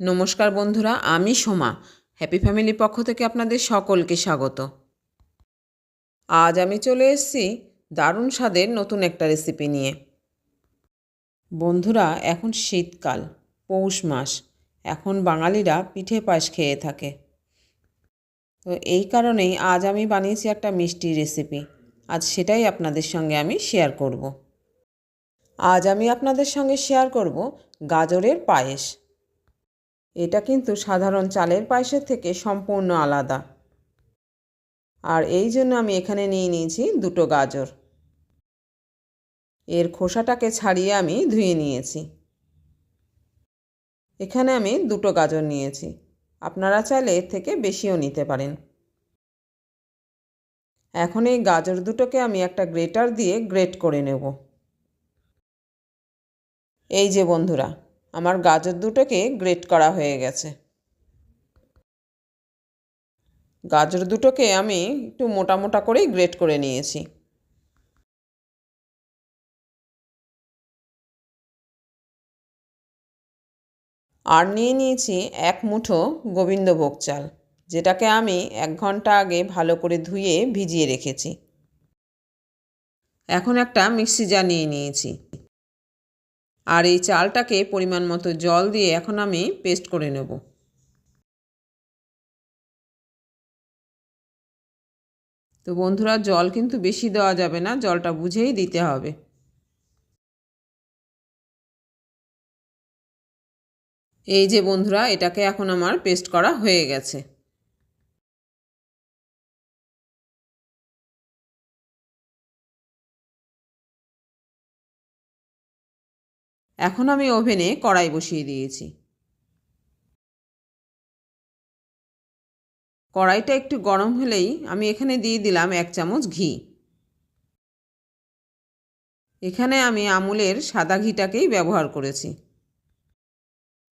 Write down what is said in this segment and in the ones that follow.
নমস্কার বন্ধুরা, আমি সোমা। হ্যাপি ফ্যামিলির পক্ষ থেকে আপনাদের সকলকে স্বাগত। আজ আমি চলে এসেছি দারুণ স্বাদের নতুন একটা রেসিপি নিয়ে। বন্ধুরা, এখন শীতকাল, পৌষ মাস। এখন বাঙালিরা পিঠে পায়েস খেয়ে থাকে। তো এই কারণেই আজ আমি বানিয়েছি একটা মিষ্টি রেসিপি আজ সেটাই আপনাদের সঙ্গে আমি শেয়ার করব। আজ আমি আপনাদের সঙ্গে শেয়ার করব গাজরের পায়েস। এটা কিন্তু সাধারণ চালের পায়েসের থেকে সম্পূর্ণ আলাদা। আর এই জন্য আমি এখানে নিয়ে নিয়েছি দুটো গাজর। এর খোসাটাকে ছাড়িয়ে আমি ধুয়ে নিয়েছি। এখানে আমি দুটো গাজর নিয়েছি। আপনারা চাইলে এর থেকে বেশিও নিতে পারেন। এখন এই গাজর দুটোকে আমি একটা গ্রেটার দিয়ে গ্রেট করে নেব। এই যে বন্ধুরা আমার গাজর দুটোকে গ্রেট করা হয়ে গেছে। গাজর দুটোকে আমি একটু মোটা মোটা করেই গ্রেট করে নিয়েছি। আর নিয়ে নিয়েছি এক মুঠো গোবিন্দভোগ চাল, যেটাকে আমি এক ঘণ্টা আগে ভালো করে ধুয়ে ভিজিয়ে রেখেছি। এখন একটা মিক্সি জার নিয়ে নিয়েছি। আর এই চালটাকে পরিমাণ মতো জল দিয়ে এখন আমি পেস্ট করে নেব। তো বন্ধুরা, জল কিন্তু বেশি দেওয়া যাবে না, জলটা বুঝেই দিতে হবে। এই যে বন্ধুরা, এটাকে এখন আমার পেস্ট করা হয়ে গেছে। এখন আমি ওভেনে কড়াই বসিয়ে দিয়েছি। কড়াইটা একটু গরম হলেই আমি এখানে দিয়ে দিলাম এক চামচ ঘি। এখানে আমি আমুলের সাদা ঘিটাকেই ব্যবহার করেছি।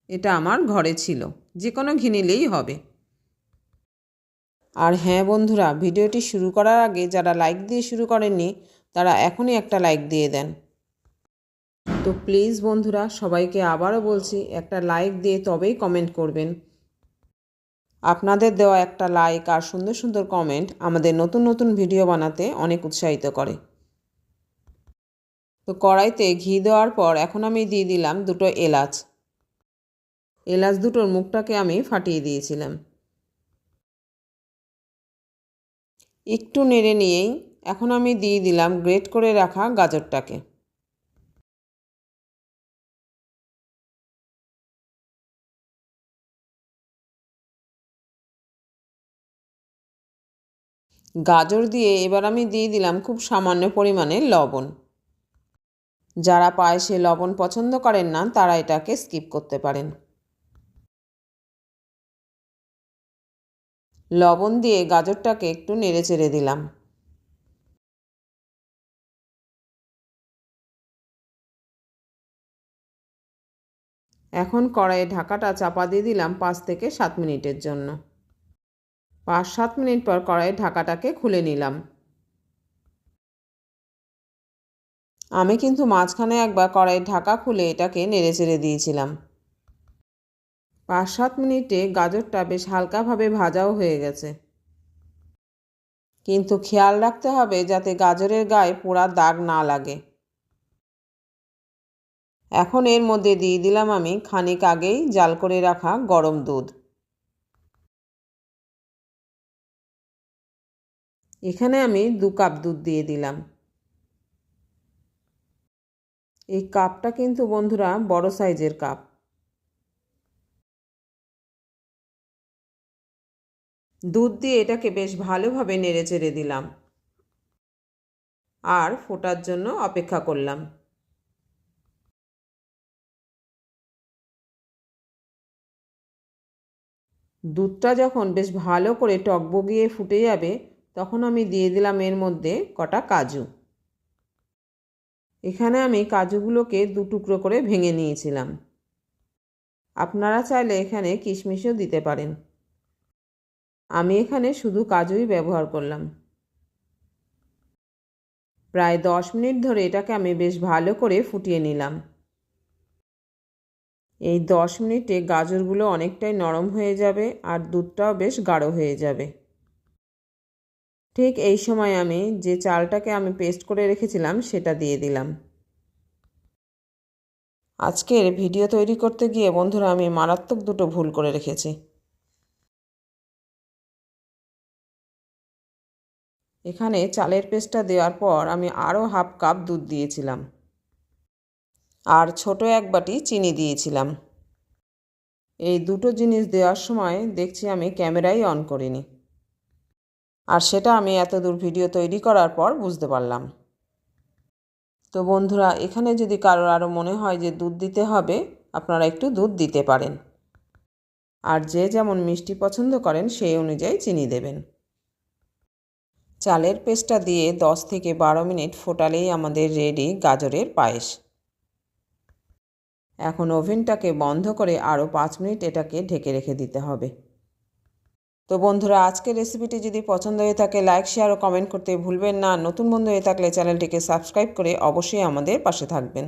এটা আমার ঘরে ছিল, যে কোনো ঘি নিলেই হবে। আর হ্যাঁ বন্ধুরা, ভিডিওটি শুরু করার আগে যারা লাইক দিয়ে শুরু করেননি, তারা এখনই একটা লাইক দিয়ে দেন। তো প্লিজ বন্ধুরা, সবাইকে আবারও বলছি, একটা লাইক দিয়ে তবেই কমেন্ট করবেন। আপনাদের দেওয়া একটা লাইক আর সুন্দর সুন্দর কমেন্ট আমাদের নতুন নতুন ভিডিও বানাতে অনেক উৎসাহিত করে। তো কড়াইতে ঘি দেওয়ার পর এখন আমি দিয়ে দিলাম দুটো এলাচ। এলাচ দুটোর মুখটাকে আমি ফাটিয়ে দিয়েছিলাম। একটু নেড়ে নিয়েই এখন আমি দিয়ে দিলাম গ্রেট করে রাখা গাজরটাকে। গাজর দিয়ে এবার আমি দিয়ে দিলাম খুব সামান্য পরিমাণে লবণ। যারা পায়েসে লবণ পছন্দ করেন না, তারা এটাকে স্কিপ করতে পারেন। লবণ দিয়ে গাজরটাকে একটু নেড়ে চেড়ে দিলাম। এখন কড়াইয়ে ঢাকাটা চাপা দিয়ে দিলাম পাঁচ থেকে সাত মিনিটের জন্য। পাঁচ সাত মিনিট পর কড়াইয়ের ঢাকাটাকে খুলে নিলাম। আমি কিন্তু মাঝখানে একবার কড়াইয়ের ঢাকা খুলে এটাকে নেড়ে চেড়ে দিয়েছিলাম। পাঁচ সাত মিনিটে গাজরটা বেশ হালকাভাবে ভাজাও হয়ে গেছে। কিন্তু খেয়াল রাখতে হবে যাতে গাজরের গায়ে পোড়া দাগ না লাগে। এখন এর মধ্যে দিয়ে দিলাম আমি খানিক আগেই জাল করে রাখা গরম দুধ। এখানে আমি দু কাপ দুধ দিয়ে দিলাম। এই কাপটা কিন্তু বন্ধুরা বড় সাইজের কাপ। দুধ দিয়ে এটাকে বেশ ভালোভাবে নেড়ে চেড়ে দিলাম। আর ফোটার জন্য অপেক্ষা করলাম। দুধটা যখন বেশ ভালো করে টকবগিয়ে ফুটে যাবে তখন আমি দিয়ে দিলাম এর মধ্যে কটা কাজু। এখানে আমি কাজুগুলোকে দু টুকরো করে ভেঙে নিয়েছিলাম। আপনারা চাইলে এখানে কিশমিশও দিতে পারেন। আমি এখানে শুধু কাজুই ব্যবহার করলাম। প্রায় দশ মিনিট ধরে এটাকে আমি বেশ ভালো করে ফুটিয়ে নিলাম। এই দশ মিনিটে গাজরগুলো অনেকটাই নরম হয়ে যাবে আর দুধটাও বেশ গাঢ় হয়ে যাবে। ঠিক এই সময় আমি যে চালটাকে আমি পেস্ট করে রেখেছিলাম, সেটা দিয়ে দিলাম। আজকের ভিডিও তৈরি করতে গিয়ে বন্ধুরা, আমি মারাত্মক দুটো ভুল করে রেখেছি। এখানে চালের পেস্টটা দেওয়ার পর আমি আরও হাফ কাপ দুধ দিয়েছিলাম। আর ছোট এক বাটি চিনি দিয়েছিলাম। এই দুটো জিনিস দেওয়ার সময় দেখছি আমি ক্যামেরাই অন করিনি। আর সেটা আমি এত দূর ভিডিও তৈরি করার পর বুঝতে পারলাম। তো বন্ধুরা, এখানে যদি কারোর আরও মনে হয় যে দুধ দিতে হবে, আপনারা একটু দুধ দিতে পারেন। আর যে যেমন মিষ্টি পছন্দ করেন, সেই অনুযায়ী চিনি দেবেন। চালের পেস্টটা দিয়ে দশ থেকে বারো মিনিট ফোটালেই আমাদের রেডি গাজরের পায়েস। এখন ওভেনটাকে বন্ধ করে আরও পাঁচ মিনিট এটাকে ঢেকে রেখে দিতে হবে। তো বন্ধুরা, আজকের রেসিপিটি যদি পছন্দ হয়ে থাকে লাইক শেয়ার ও কমেন্ট করতে ভুলবেন না। নতুন বন্ধু হয়ে থাকলে চ্যানেলটিকে সাবস্ক্রাইব করে অবশ্যই আমাদের পাশে থাকবেন।